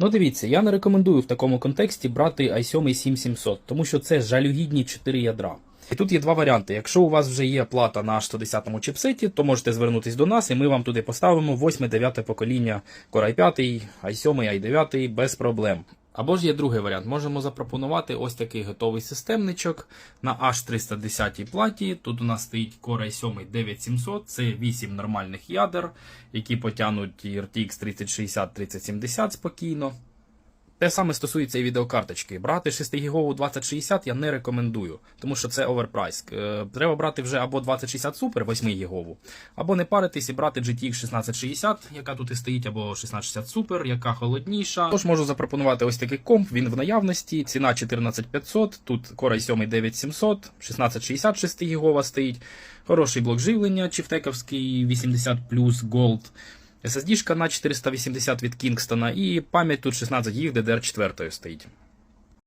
Ну дивіться, я не рекомендую в такому контексті брати i7 7700, тому що це жалюгідні 4 ядра. І тут є два варіанти. Якщо у вас вже є плата на 110-му чіпсеті, то можете звернутися до нас, і ми вам туди поставимо 8-9 покоління Core i5, i7, i9 без проблем. Або ж є другий варіант. Можемо запропонувати ось такий готовий системничок на H310 платі. Тут у нас стоїть Core i7 9700, це 8 нормальних ядер, які потягнуть RTX 3060 3070 спокійно. Те саме стосується і відеокарточки. Брати 6-гігову 2060 я не рекомендую, тому що це оверпрайс. Е, Треба брати вже або 2060 Super 8-гігову, або не паритись і брати GTX 1660, яка тут і стоїть, або 1660 Super, яка холодніша. Тож можу запропонувати ось такий комп, він в наявності, ціна 14500, тут Core i7 9700, 1660 6-гігова стоїть, хороший блок живлення, чифтековський 80 Gold. SSD-шка на 480 від Kingston і пам'ять тут 16 ГБ DDR4 стоїть.